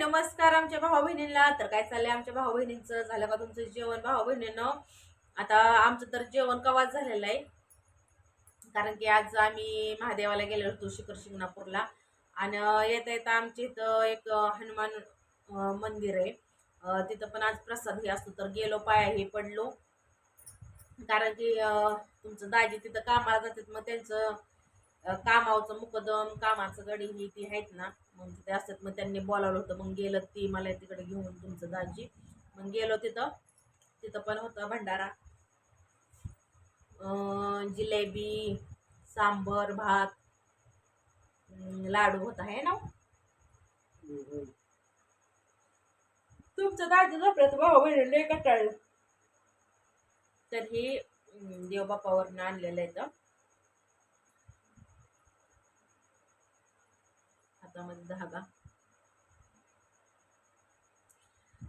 नमस्कार आमच्या भाऊ बहिणींना तर काय चाललंय आमच्या भाऊ बहिणींचं झालं का तुमचं जेवण भाऊ बहिणीनं आता आमचं तर जेवण कवाच झालेलं आहे कारण की आज आम्ही महादेवाला गेलो होतो शिखर शिंगणापूरला. आणि येता येता आमच्या इथं एक हनुमान मंदिर आहे. तिथं पण आज प्रसाद हे असतो तर गेलो पायाही पडलो. कारण की तुमचं दाजी तिथं कामाला जातात मग त्यांचं कामावचं मुकदम कामाचं गडी ही ती आहेत ना. मग तिथे असतात. मग त्यांनी बोलावलं होतं मग गेलं ती मला तिकडे घेऊन तुमचं दाजी. मग गेलो तिथं. तिथं पण होतं भंडारा. अं, जिलेबी सांबर भात लाडू होता आहे ना? तुमचं दाजी झोपल्यात भाऊ बहिणी कटाळलं. तर हे देवबापावरनं आणलेलं आहे तर सूत्रामध्ये धागा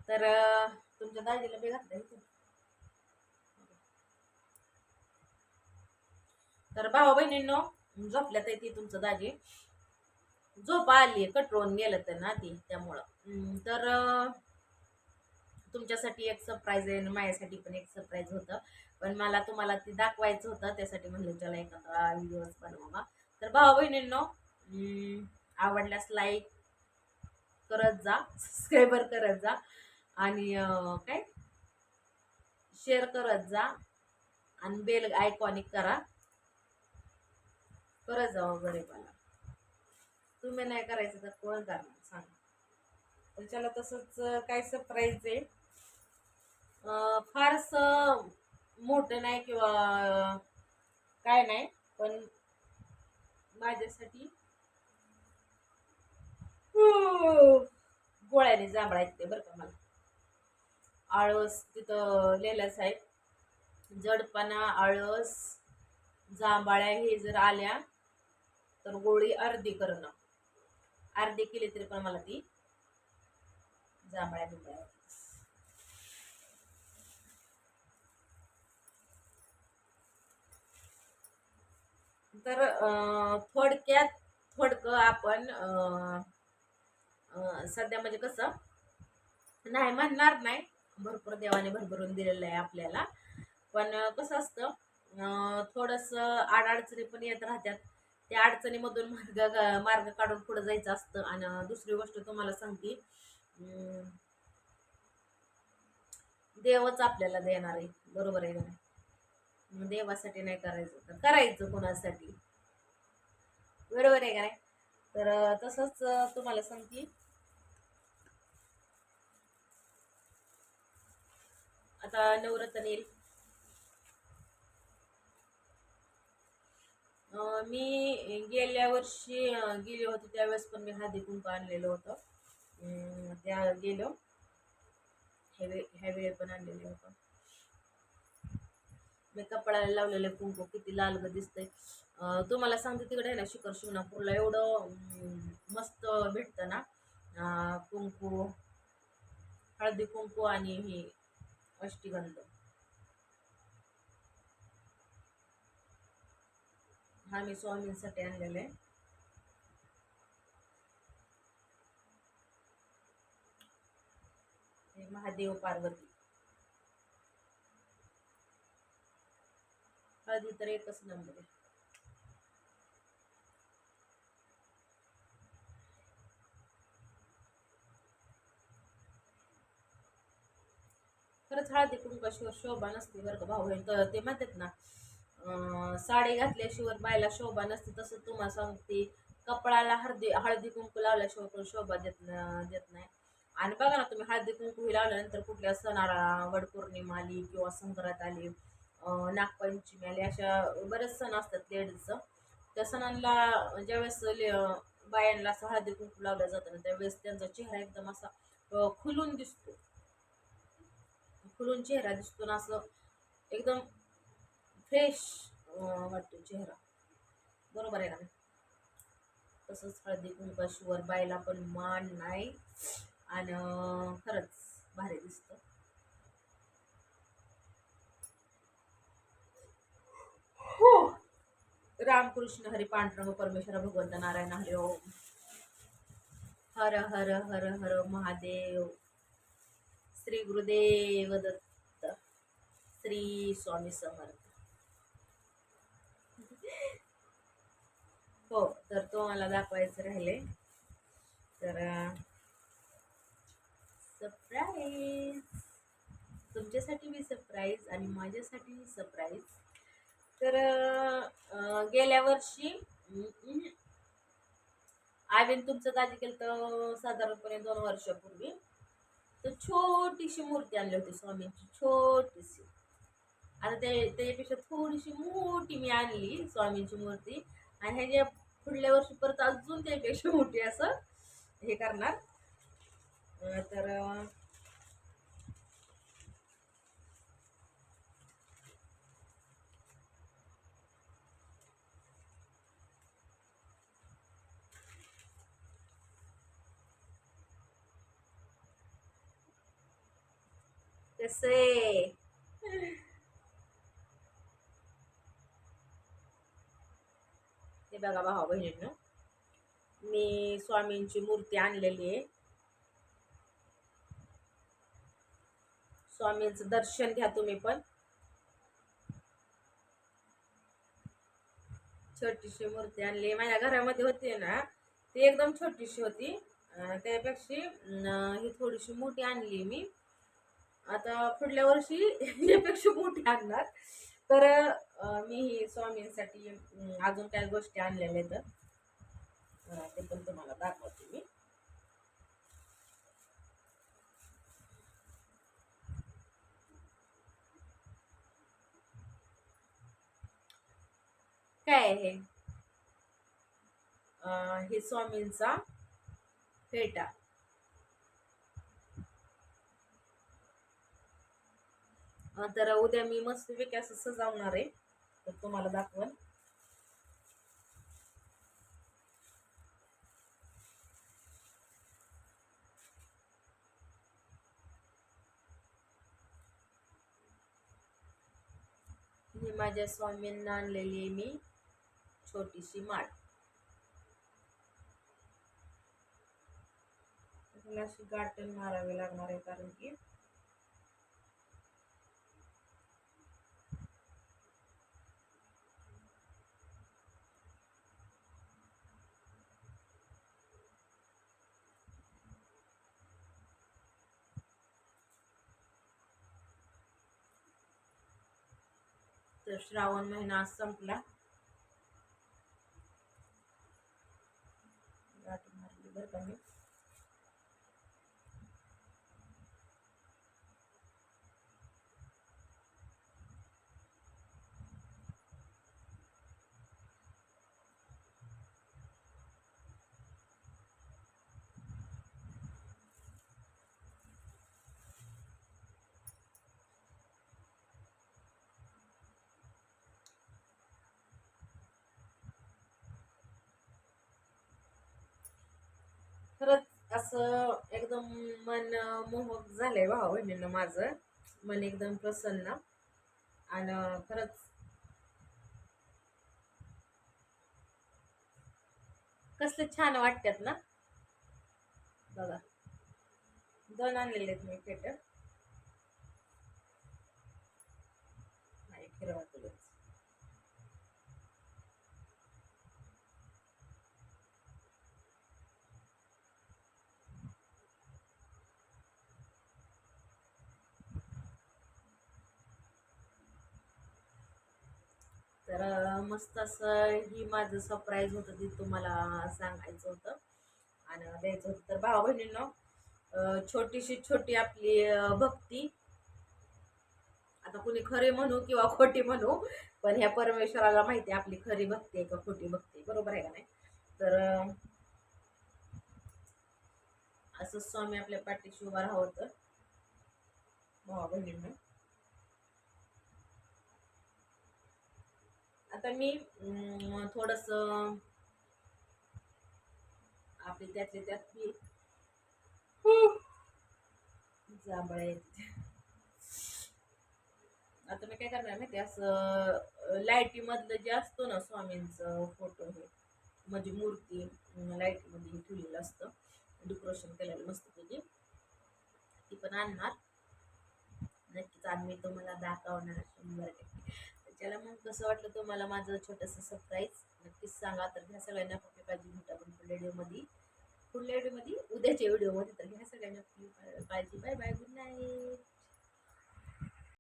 तर तुमच्या दाजीला बी घातलं तर भाऊ बहिणींनो झोपल्यात आहे ती तुमचं दाजी. झोप आली कटरून गेलं तर ना ती त्यामुळं. तर तुमच्यासाठी एक सरप्राईज आहे आणि माझ्यासाठी पण एक सरप्राईज होतं. पण मला तुम्हाला ते दाखवायचं होतं त्यासाठी म्हणलं चला एखादा व्हिडिओ बनवा तर भाऊ बहिणींनो आवडल्यास लाईक करत जा सबस्क्रायबर करत जा आणि काय? शेअर करत जा आणि बेल आयकॉनिक करा. करत जा गरीबाला. तुम्ही नाही करायचं तर कोण करणार? सांगा. त्याच्याला तसंच काय सरप्राईज आहे? फारसं मोठं नाही किंवा काय नाही पण माझ्यासाठी गोळ्याने जांभळा येते बरं का मला. आळस तिथं लिहिलंच आहे जडपणा आळस जांभळ्या हे जर आल्या तर गोळी अर्धी करणं अर्धी केली तरी पण मला ती जांभळ्या बिंबळ्या तर थोडक्यात थोडकं आपण सध्या म्हणजे कसं नाही म्हणणार नाही भरपूर देवाने भरभरून दिलेलं आहे आपल्याला. पण कसं असतं थोडंसं आडअडचणी पण येत राहतात. त्या अडचणीमधून मार्ग मार्ग काढून पुढं जायचं असतं. आणि दुसरी गोष्ट तुम्हाला सांगते देवच आपल्याला देणार आहे. बरोबर आहे का नाही? देवासाठी नाही करायचं. तर करायचं कोणासाठी? बरोबर आहे का नाही? तर तसंच तुम्हाला सांगते आता नवरत्न येईल. मी गेल्या वर्षी गेले होते त्यावेळेस पण मी हळदी कुंकू आणलेलं होतं. त्या गेलो. ह्यावे ह्यावेळी पण आणलेलं होतं. मी कपड्याला लावलेले कुंकू किती लाल ग दिसतंय. तुम्हाला सांगते तिकडे आहे ना शिखर शिवनापूरला एवढं मस्त भेटतं ना. कुंकू हळदी कुंकू आणि हे अष्टीगंध. हा मी स्वामींसाठी आणलेला आहे. हे महादेव पार्वती. हळदी तर एकच नंबर आहे. खरंच हळदी कुंकाशिवर शोभा नसते बरं का भाऊ बहीण. तर ते म्हणतात ना साडी घातल्याशिवाय बायला शोभा नसते तसं तुम्हाला सांगते कपडाला हळदी हळदी कुंकू लावल्याशिवाय पण शोभा देत देत नाही. आणि बघा ना तुम्ही हळदी कुंकू हे लावल्यानंतर कुठल्या सणाला वडपौर्णिमा आली किंवा संक्रांत आली नागपंचमी आली अशा बरेच सण असतात लेडीजचं त्या सणांना ज्यावेळेस ले- बायांना असं हळदी कुंकू लावलं जातं ना त्यावेळेस त्यांचा चेहरा एकदम असा खुलून दिसतो. खुलून चेहरा दिसतो ना असं एकदम फ्रेश वाटतो चेहरा. बरोबर आहे ना तसंच हळदी कुंकाशीवर बायला पण मान नाही. आणि खरंच भारी दिसतं. हो! रामकृष्ण हरी पांडुरंग परमेश्वर भगवंत नारायण हरी ओम. हर हर हर हर महादेव. श्री गुरुदेव दत्त श्री स्वामी समर्थ. हो तर तो मला दाखवायचं राहिले. तर सरप्राईज तुमच्यासाठी मी सरप्राईज आणि माझ्यासाठी सरप्राईज तर गेल्या वर्षी अं, तुमचं दाजी केलं तर साधारणपणे दोन वर्षापूर्वी. तर छोटीशी मूर्ती आणली होती स्वामींची छोटीशी. आता ते त्याच्यापेक्षा थोडीशी मोठी मी आणली स्वामींची मूर्ती. आणि ह्याच्या पुढल्या वर्षी परत अजून त्यापेक्षा मोठी असं हे करणार. तर कसे हे बघा भावा बहिणीनं मी स्वामींची मूर्ती आणलेली आहे. स्वामींचं दर्शन घ्या तुम्ही पण. छोटीशी मूर्ती आणली माझ्या घरामध्ये होती ना ती एकदम छोटीशी होती. त्यापेक्षा ही थोडीशी मोठी आणली मी. आता पुढल्या वर्षी यापेक्षा मोठी आणणार. तर मी ही स्वामींसाठी अजून काही गोष्टी आणलेल्या आहेत. ते पण तुम्हाला दाखवते मी. काय आहे हे स्वामींचा फेटा. तर उद्या मी मस्तपैकी असं सजावणार आहे. तर तुम्हाला दाखवन. ही माझ्या स्वामींना आणलेली आहे मी छोटीशी माळ. अशी गाठण मारावी लागणार आहे कारण की तर श्रावण महिना आज संपला. गाठ मारली बरं का मी. खरंच असं एकदम मन मोहक झालंय भाऊ बहिणीनं माझं. मन एकदम प्रसन्न. आणि खरंच कसले छान वाटतात ना. बघा. दोन आणलेले आहेत मी फेट नाही फिरवा तुला तर मस्त असं ही माझं सरप्राईज होतं ते तुम्हाला सांगायचं होतं. आणि द्यायचं होतं तर भाऊ बहिणींनो छोटीशी छोटी आपली भक्ती. आता कुणी खरी म्हणू किंवा खोटी म्हणू पण ह्या परमेश्वराला माहिती आहे आपली खरी भक्ती आहे का खोटी भक्ती आहे. बरोबर आहे का नाही? तर असं स्वामी आपल्या पाठीशी उभा राहतं भावा बहिणींना. आता मी थोडंसं आपले त्यातले त्यात मी जांभळे आता मी काय करणार माहिती असं लाईटीमधलं जे असतो ना स्वामींचं फोटो हे म्हणजे मूर्ती लाईटीमध्ये ठेवलेलं असतं. डेकोरेशन केलेलं मस्त त्याची ती पण आणणार. नक्कीच आम्ही तुम्हाला दाखवणार शंभर टक्के. चला मग कसं वाटलं तुम्हाला माझं छोटंसं सरप्राईज नक्कीच सांगा. तर ह्या सगळ्यांना खूप काळजी भेटा पण पुढल्या व्हिडिओमध्ये पुढल्या व्हिडिओमध्ये उद्याच्या व्हिडिओमध्ये तर ह्या सगळ्यांना काळजी. Bye bye good night